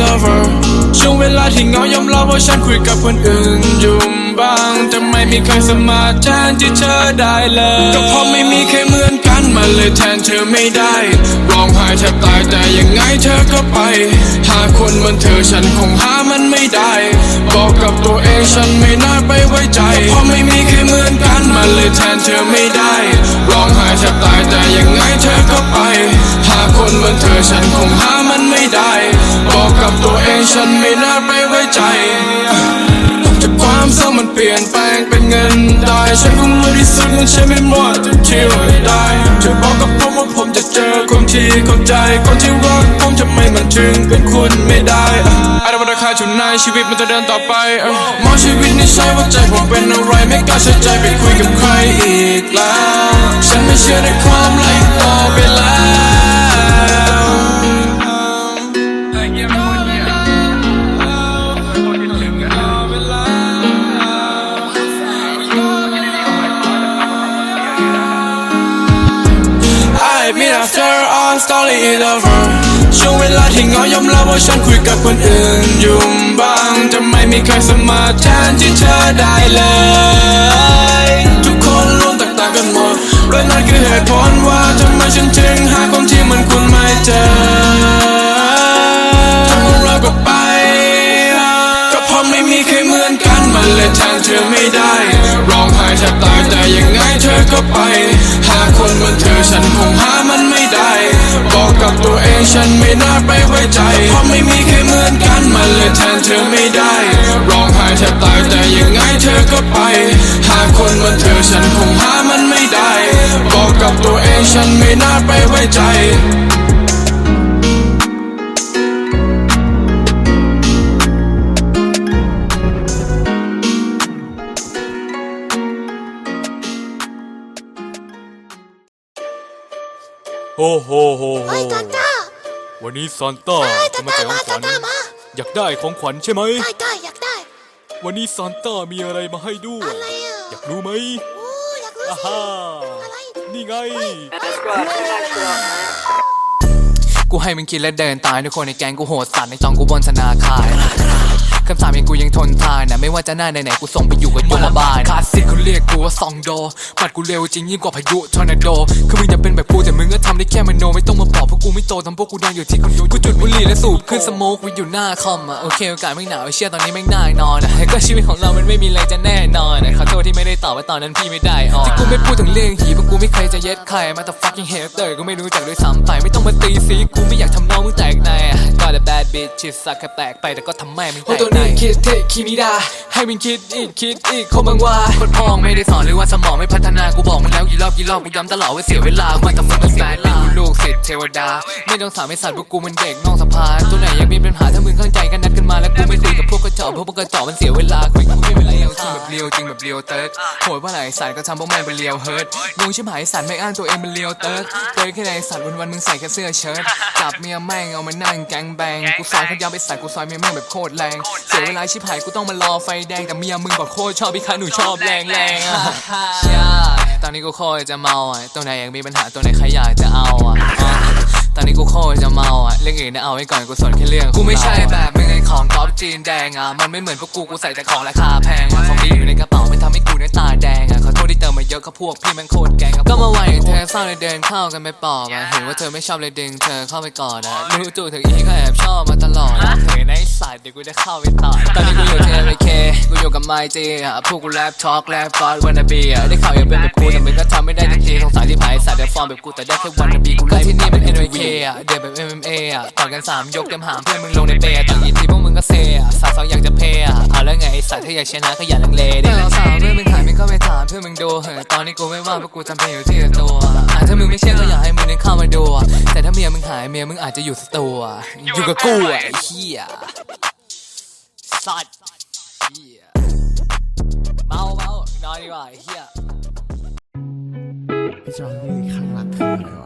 lover ช่วงเวลาที่เหงายอมรับว่าฉันคุยกับคนอื่นอยู่บ้างแต่ไม่มีใครสามารถแทนที่เธอได้เลยก็เพราะไม่มีใครเหมือนกันมันเลยแทนเธอไม่ได้ร้องไห้แทบตายแต่ยังไงเธอก็ไป หาคนเหมือนเธอฉันคงหามันไม่ได้ บอกกับตัวเองฉันไม่น่าไปไว้ใจก็เพราะไม่มีใครเหมือนกันมันเลยแทนเธอไม่ได้ร้องไห้แทบตายแต่ยังไงเธอก็ไป หาคนเหมือนเธอฉันคงหามันไม่ได้บอก กับตัวเองฉันไม่น่าไปไว้ใจจากความเศร้ามันเปลี่ยนแปลงเป็นเงินได้ ฉันคงรู้ที่สุดมันใช่ไม่หมดจะเที่ยวได้จะบอกกับผมว่าผมจะเจอคนที่เข้าใจ คนที่รักผมทำไมมันถึงเป็นคุณไม่ได้อะไรมันราคาชุนนายชีวิตมันจะเดินต่อไปมองชีวิตนี่ใช่ว่าใจผมเป็นอะไรไม่กล้าใช้ใจไปคุยกับใครอีกแล้ว ฉันไม่เชื่อในความรักต่อไป after all story is over ช่วงเวลาที่เงายอมรับว่าฉันคุยกับคนอื่นอยู่บ้างแต่ไม่มีใครสมารถแทนที่เธอได้เลย ทุกคนล้วนแตกต่างกันหมดและนั่นคือเหตุผลว่าทำไมฉันถึงหาคนที่เหมันคุณไม่เจอทำของเราก็ไป ก็เพราะไม่มีใครเหมือนกันมันเลยแทนเธอไม่ได้ ร้องไห้แทบตายแต่ยังไงเธอก็ไป หาคนเหมือนเธอฉันคงหามันไม่ ใจ บอกกับตัวเองฉันไม่น่าไปไว้ใจ เพราะไม่มีใครเหมือนกันมันเลยแทนเธอไม่ได้ ร้องไห้แทบตายแต่ยังไงเธอก็ไป หาคนเหมือนเธอฉันคงหามันไม่ได้ บอกกับตัวเองฉันไม่น่าไปไว้ใจ โอ้โหโหโหเฮ้ยตาตาวันนี้ซานต้าเฮ้ยจะตามาตาแจกขมาองขตาวัญตามาอยากได้ของขวัญใช่ไหม ได้ได้อยากได้ วันนี้ซานต้ามีอะไรมาให้ด้วย อะไรอะอยากรู้ไหมโอ้อยากรู้อ่าสิ ฮ่าอะไร นี่ไง กูให้มึงคิดและเดินตายทุกคนในแก๊งกูโหดสัตว์ในจองกูบนธนาคาร คำสาปยังกูยังทนทานนะไม่ว่าจะหน้าไหนๆกูส่งไปอยู่กับยมบาลคลาสสิกเขาเรียกกูว่าซองโดปัดกูเร็วจริงยิ่งกว่าพายุทอร์นาโดคือมึงจะเป็นแบบกูแต่มึงก็ทำได้แค่มโนไม่ต้องมาบอกเพราะกูไม่โตทำพวกกูนอนอยู่ที่คอนโดกูจุดบุหรี่และสูบขึ้นสโมกวิอยู่หน้าคอมอะโอเคโอกาสไม่หนาวไอ้เชี่ยตอนนี้แม่งน่านอนอะก็ชีวิตของเรามันไม่มีอะไรจะแน่นอนอะขอโทษที่ไม่ได้ตอบว่าตอนนั้นพี่ไม่ได้ออนที่กูไม่พูดถึงเรื่องหีเพราะกูไม่เคยจะเย็ดใครมาแต่ fucking hater ก็ไม่รู้จักด้วยซ้ำไปไม่ต้องมาตีสีกูไม่อยากทำน้องมึงแตกในอะก็แต่ bad bitch ชิสักแค่แตกไปแต่ก็ทำแม่มึงแตกในคิดเทคิมิดาให้มึงคิดอีกคิดอีกคงบังว่าคนพองไม่ได้สอนหรือว่าสมองไม่พัฒนากูบอกมึงแล้วกี่รอบกี่รอบกูย้ำตลอดว่าเสียเวลามาแต่ฟังกันแสนเป็นลูกศิษย์เทวดา ไม่ต้องถามไอ้สัตว์พวกกูมันเด็กนอกสภาตัวไหนยังมีปัญหาถ้ามึงเข้าใจกันนัดกันมาแล้วกูไม่คุยกับพวกกระจอกเพราะพวกกระจอกมันเสียเวลาคุยกูไม่เป็นไรเอา จริงแบบเลียวจริงแบบเลียวเติร์ดโหดว่าไหนสัตว์ก็ทำพวกแม่งเป็นเลียวเฮิร์ตงงชิบหายสัตว์ไม่อ้างตัวเองเป็นเลียวเติร์ดเติร์ดแค่ไหนสัตว์วันวันๆมึงใส่แค่เสื้อเชิ้ตจับเมียแม่งเอามานั่งแกงแบงกูซอยเขายาวไปใส่กูซอยเมียแม่งแบบโคตรแรงเสียเวลาชิบหายกูต้องมารอไฟแดงแต่เมียมึงบอกโคตรชอบพี่คันหนูชอบแรงแรงๆอะใช่ตอนนี้กูโคตรจะเมาอะตัวไหนยังมีปัญหาตัวไหนใครอยากจะเอาอะอะตอนนี้กูโคตรจะเมาอะเรื่องอื่นนะเอาไว้ก่อนกูสนแค่เรื่องกูไม่ใช่แบบ จีนแดงอะมันไม่เหมือนพวกกูกูใส่แต่ของราคาแพงอะของดีอยู่ในกระเป๋าไม่ทำให้กูเนี่ยตาแดงอะขอโทษที่เติมมาเยอะก็พวกพี่แม่งโคตรแกงอะก็มาไหวเธอเศร้าเลยเดินเข้ากันไปปอบอะเห็นว่าเธอไม่ชอบเลยดึงเธอเข้าไปกอดอะรู้จู่ถึงอีก็แอบชอบมาตลอดอะเธอในสายเดี๋ยวกูจะเข้าไปต่อตอนนี้กูอยู่ที่ LK กูอยู่กับไมจีอะพวกกูแรปทอล์กแรปฟอดวันนาบีอะได้ข่าวยังเป็นแบบกูแต่มึงก็ทำไม่ได้ทันทีสงสารที่ผายสายเดี๋ยวฟอร์มแบบกูแต่ได้แค่วันนาบีกูไล่ที่นี่เป็น NYK อ่ะเดี๋ยวแบบ MMA อะต่อยกันสามยกเต็มหางเพื่อนมึงลงในเปย์อะต่อยกี่ทีพวกมึงก็เซอะสาวสาวอยากจะเพย์อะเอาแล้วไงไอ้สัตว์ถ้าอยากชนะก็อย่าลังเลดิสาวเพื่อนมึงหายมึงก็ไปถามเพื่อนมึงดูเฮ้ยตอนนี้กูไม่ว่างเพราะกูจำเป็นอยู่ที่ตัวอะถ้ามึงไม่เชื่อก็อยากให้มึงเดินเข้ามาดูอะแต่ถ้าเมียมึงหายเมียมึงอาจจะอยู่สตูอะอยู่กับกูอะไอ้เหี้ยสัตว์เหี้ยเมาเมานอนดีกว่าไอ้เหี้ยไอ้จอนนี่ข้างหลังคืออะไรวะ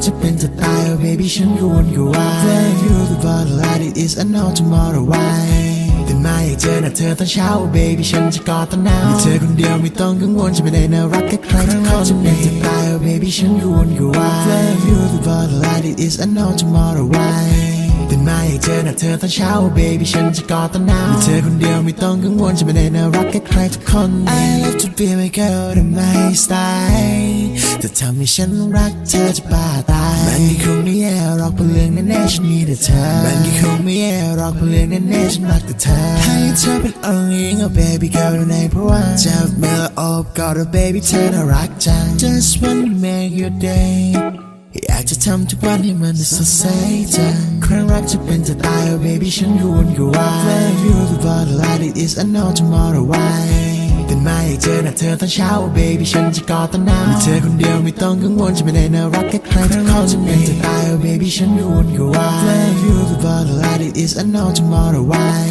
baby ฉันก็วนก็วาย Where you the bottle light it is I know tomorrow why แต่ไม่อยากเจอหน้าเธอตอนเช้า baby ฉันจะกอดตอนหนาวมีเธอคนเดียวไม่ต้องกังวลจะไม่ได้น่ารักกับใครทั้งคนจะเป็นจะตาย oh baby ฉันก็วนก็วาย Where you the bottle light it is I know tomorrow why แต่ไม่อยากเจอหน้าเธอตอนเช้า baby ฉันจะกอดตอนหนาวมีเธอคนเดียวไม่ต้องกังวลจะไม่ได้น่ารักกับใครทุกคน I love to be my girl แต่ไม่สไตล์แต่ทำให้ฉันรักเธอจะบ้า เรื่องนั้นแน่ฉันมีแต่เธอมันก็คงไม่แย่หรอกเพราะเรื่องนั้นแน่ฉันรักแต่เธอให้เธอเป็นองค์หญิง oh baby girl ในเพราะว่าจับมือโอบกอด oh baby เธอน่ารักจัง Just wanna make your day อยากจะทำทุกวันให้มันสดใสจังครั้งรักจะเป็นจะตาย oh baby ฉันก็วนก็วาย Where you the bottle light it is I know tomorrow why ไม่อยากเจอหน้าเธอตอนเช้า baby ฉันจะกอดตอนหนาวมีเธอคนเดียวไม่ต้องกังวลจะไม่ได้น่ารักแค่ใครทั้งคนจะเป็นจะตาย baby ฉันก็วนก็วาย Where you the bottle light it is I know tomorrow why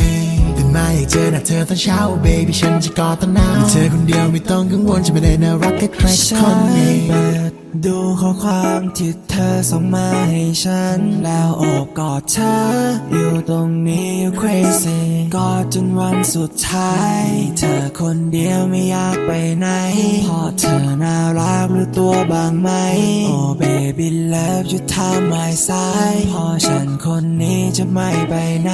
แต่ไม่อยากเจอหน้าเธอตอนเช้า baby ฉันจะกอดตอนหนาวมีเธอคนเดียวไม่ต้องกังวลจะไม่ได้น่ารักแค่ใครสักคนเปิด ดูข้อความที่เธอส่งมาให้ฉัน แล้วโอบกอดเธอ อยู่ตรงนี้ you crazy กอดจนวันสุดท้าย เธอคนเดียวไม่อยากไปไหนเพอเธอน่ารักหรือตัวบางไหม Oh baby love you ทำไมสายเพอฉันคนนี้จะไม่ไปไหน